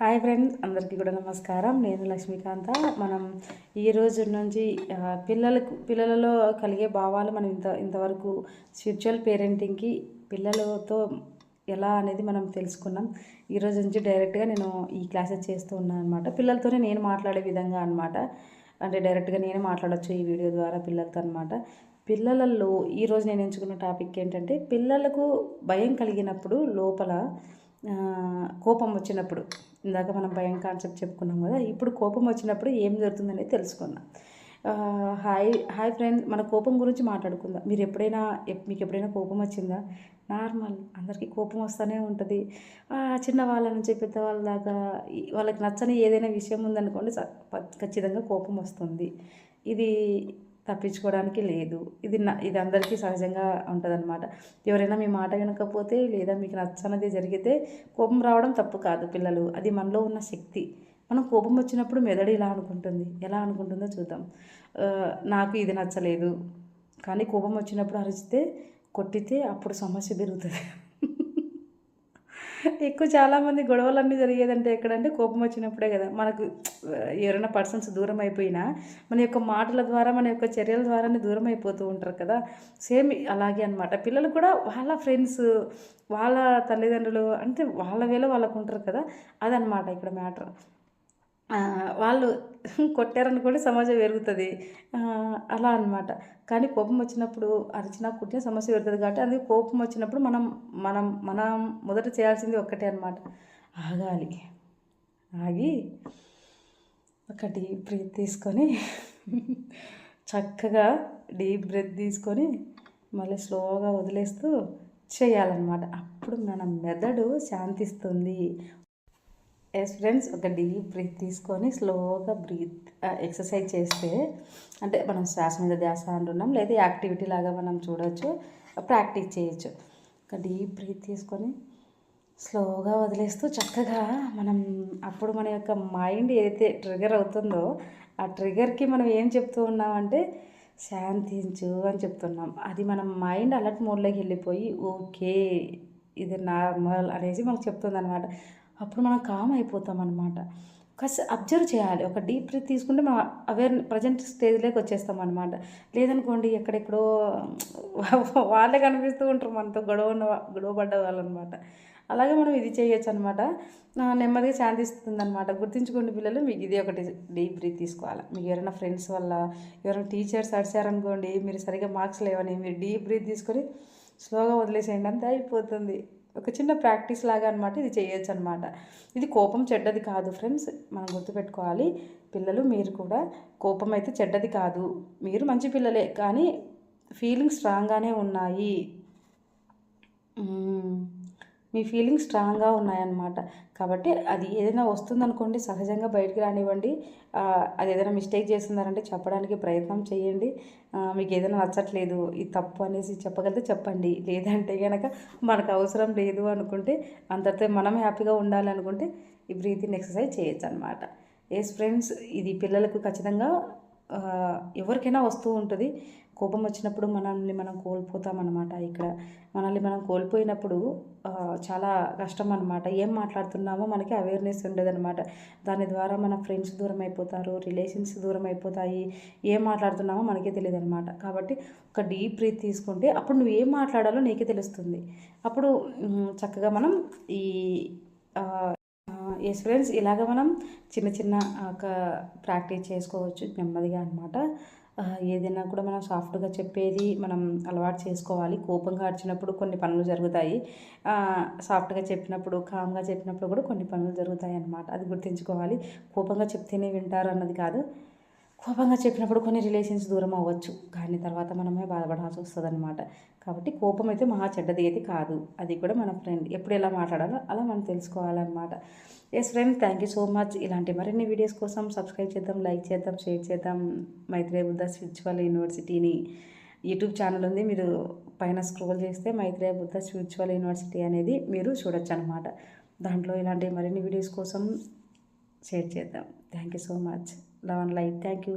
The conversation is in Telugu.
హాయ్ ఫ్రెండ్స్ అందరికీ కూడా నమస్కారం. నేను లక్ష్మీకాంత. మనం ఈ రోజు నుంచి పిల్లలకు పిల్లలలో కలిగే భావాలు మనం ఇంత ఇంతవరకు స్పిరిచువల్ పేరెంటింగ్కి పిల్లలతో ఎలా అనేది మనం తెలుసుకున్నాం. ఈరోజు నుంచి డైరెక్ట్గా నేను ఈ క్లాసెస్ చేస్తూ ఉన్నాను అనమాట పిల్లలతోనే నేను మాట్లాడే విధంగా అనమాట అంటే డైరెక్ట్గా నేనే మాట్లాడచ్చు ఈ వీడియో ద్వారా పిల్లలతో అనమాట పిల్లలలో ఈరోజు నేను ఎంచుకున్న టాపిక్ ఏంటంటే పిల్లలకు భయం కలిగినప్పుడు లోపల కోపం వచ్చినప్పుడు. ఇందాక మనం భయం కాన్సెప్ట్ చెప్పుకున్నాం కదా ఇప్పుడు కోపం వచ్చినప్పుడు ఏం జరుగుతుందనేది తెలుసుకుందాం. హాయ్ హాయ్ ఫ్రెండ్ మన కోపం గురించి మాట్లాడుకుందాం. మీరు ఎప్పుడైనా మీకు ఎప్పుడైనా కోపం వచ్చిందా? నార్మల్ అందరికీ కోపం వస్తూనే ఉంటుంది. చిన్న వాళ్ళ నుంచి పెద్దవాళ్ళ దాకా వాళ్ళకి నచ్చని ఏదైనా విషయం ఉందనుకోండి ఖచ్చితంగా కోపం వస్తుంది. ఇది తప్పించుకోవడానికి లేదు. ఇది ఇది అందరికీ సహజంగా ఉంటుందన్నమాట. ఎవరైనా మీ మాట వినకపోతే లేదా మీకు నచ్చనది జరిగితే కోపం రావడం తప్పు కాదు పిల్లలు. అది మనలో ఉన్న శక్తి. మనం కోపం వచ్చినప్పుడు మెదడు ఇలా అనుకుంటుంది. ఎలా అనుకుంటుందో చూద్దాం. నాకు ఇది నచ్చలేదు. కానీ కోపం వచ్చినప్పుడు అరిచితే కొట్టితే అప్పుడు సమస్య పెరుగుతుంది. ఎక్కువ చాలామంది గొడవలన్నీ జరిగేదంటే ఎక్కడంటే కోపం వచ్చినప్పుడే కదా. మనకు ఎవరైనా పర్సన్స్ దూరం అయిపోయినా మన యొక్క మాటల ద్వారా మన యొక్క చర్యల ద్వారానే దూరం అయిపోతూ ఉంటారు కదా. సేమ్ అలాగే అనమాట పిల్లలు కూడా వాళ్ళ ఫ్రెండ్స్ వాళ్ళ తల్లిదండ్రులు అంటే వాళ్ళ వేళ వాళ్ళకు ఉంటారు కదా. అదనమాట ఇక్కడ మ్యాటర్. వాళ్ళు కొట్టారనుకోండి సమాజం పెరుగుతుంది అలా అనమాట కానీ కోపం వచ్చినప్పుడు అరిచినా కుట్టిన సమస్య పెరుగుతుంది కాబట్టి అందుకే కోపం వచ్చినప్పుడు మనం మనం మనం మొదట చేయాల్సింది ఒక్కటే అనమాట ఆగాలి. ఆగి ఒక డీప్ బ్రీత్ తీసుకొని చక్కగా డీప్ బ్రెత్ తీసుకొని మళ్ళీ స్లోగా వదిలేస్తూ చేయాలన్నమాట. అప్పుడు మన మెదడు శాంతిస్తుంది. ఎస్ ఫ్రెండ్స్ ఒక డీప్ బ్రీత్ తీసుకొని స్లోగా బ్రీత్ ఎక్సర్సైజ్ చేస్తే అంటే మనం శ్వాస మీద ధ్యాస అంటున్నాం లేదా యాక్టివిటీ లాగా మనం చూడవచ్చు ప్రాక్టీస్ చేయొచ్చు. ఒక డీప్ బ్రీత్ తీసుకొని స్లోగా వదిలేస్తూ చక్కగా మనం అప్పుడు మన యొక్క మైండ్ ఏదైతే ట్రిగర్ అవుతుందో ఆ ట్రిగర్కి మనం ఏం చెప్తూ ఉన్నామంటే శాంతించు అని చెప్తున్నాం. అది మన మైండ్ అలర్ట్ మోడ్లోకి వెళ్ళిపోయి ఓకే ఇది నార్మల్ అనేసి మనకు చెప్తుంది అనమాట అప్పుడు మనం కామ్ అయిపోతాం అనమాట కాస్త అబ్జర్వ్ చేయాలి. ఒక డీప్ బ్రీత్ తీసుకుంటే మనం అవేర్ ప్రజెంట్ స్టేజ్లోకి వచ్చేస్తాం అనమాట లేదనుకోండి ఎక్కడెక్కడో వాళ్ళే కనిపిస్తూ ఉంటారు మనతో గొడవ గొడవ పడ్డ వాళ్ళు అనమాట అలాగే మనం ఇది చేయొచ్చు అనమాట నెమ్మదిగా శాంతిస్తుంది అనమాట గుర్తుంచుకోండి పిల్లలు మీకు ఇది ఒకటి డీప్ బ్రీత్ తీసుకోవాలి. మీకు ఎవరైనా ఫ్రెండ్స్ వల్ల ఎవరైనా టీచర్స్ అడిచారనుకోండి మీరు సరిగ్గా మార్క్స్ లేవని మీరు డీప్ బ్రీత్ తీసుకొని స్లోగా వదిలేసేయండి. అంతే అయిపోతుంది. ఒక చిన్న ప్రాక్టీస్ లాగా అనమాట ఇది చేయొచ్చు అనమాట ఇది కోపం చెడ్డది కాదు ఫ్రెండ్స్ మనం గుర్తుపెట్టుకోవాలి. పిల్లలు మీరు కూడా కోపం అయితే చెడ్డది కాదు. మీరు మంచి పిల్లలే కానీ ఫీలింగ్స్ స్ట్రాంగ్గానే ఉన్నాయి. మీ ఫీలింగ్స్ స్ట్రాంగ్గా ఉన్నాయన్నమాట. కాబట్టి అది ఏదైనా వస్తుందనుకోండి సహజంగా బయటికి రానివ్వండి. అది ఏదైనా మిస్టేక్ చేస్తున్నారంటే చెప్పడానికి ప్రయత్నం చేయండి. మీకు ఏదైనా నచ్చట్లేదు ఇది తప్పు అనేసి చెప్పగలిగితే చెప్పండి. లేదంటే కనుక మనకు అవసరం లేదు అనుకుంటే అంతటితో మనం హ్యాపీగా ఉండాలనుకుంటే ఈ బ్రీతింగ్ ఎక్సర్సైజ్ చేయొచ్చు అనమాట ఎస్ ఫ్రెండ్స్ ఇది పిల్లలకు ఖచ్చితంగా ఎవరికైనా వస్తూ ఉంటుంది. కోపం వచ్చినప్పుడు మనల్ని మనం కోల్పోతామన్నమాట ఇక్కడ. మనల్ని మనం కోల్పోయినప్పుడు చాలా కష్టం అనమాట ఏం మాట్లాడుతున్నామో మనకి అవేర్నెస్ ఉండదన్నమాట. దాని ద్వారా మన ఫ్రెండ్స్ దూరం అయిపోతారు రిలేషన్స్ దూరం అయిపోతాయి. ఏం మాట్లాడుతున్నామో మనకే తెలియదు అనమాట కాబట్టి ఒక డీప్ బ్రీత్ తీసుకుంటే అప్పుడు నువ్వు ఏం మాట్లాడాలో నీకే తెలుస్తుంది. అప్పుడు చక్కగా మనం ఈ ఎస్ ఫ్రెండ్స్ ఇలాగ మనం చిన్న చిన్న ఒక ప్రాక్టీస్ చేసుకోవచ్చు నెమ్మదిగా అనమాట ఏదైనా కూడా మనం సాఫ్ట్గా చెప్పేది మనం అలవాటు చేసుకోవాలి. కోపంగా అరిచినప్పుడు కొన్ని పనులు జరుగుతాయి. సాఫ్ట్గా చెప్పినప్పుడు కామ్గా చెప్పినప్పుడు కూడా కొన్ని పనులు జరుగుతాయి అన్నమాట. అది గుర్తుంచుకోవాలి. కోపంగా చెప్తేనే వింటారు అన్నది కాదు. కోపంగా చెప్పినప్పుడు కొన్ని రిలేషన్స్ దూరం అవ్వచ్చు. కానీ తర్వాత మనమే బాధపడాల్సి వస్తుంది అనమాట కాబట్టి కోపం అయితే మహా చెడ్డది అయితే కాదు. అది కూడా మన ఫ్రెండ్ ఎప్పుడు ఎలా మాట్లాడాలో అలా మనం తెలుసుకోవాలన్నమాట. Yes friend thank you so much ఇలాంటి మరిన్ని వీడియోస్ కోసం సబ్స్క్రైబ్ చేద్దాం లైక్ చేద్దాం షేర్ చేద్దాం. మైత్రే బుద్ధ స్పిరిచువల్ యూనివర్సిటీని యూట్యూబ్ ఛానల్ ఉంది. మీరు పైన స్క్రోల్ చేస్తే మైత్రే బుద్ధ స్పిరిచువల్ యూనివర్సిటీ అనేది మీరు చూడొచ్చు అనమాట దాంట్లో ఇలాంటి మరిన్ని వీడియోస్ కోసం షేర్ చేద్దాం. Thank you so much love and like thank you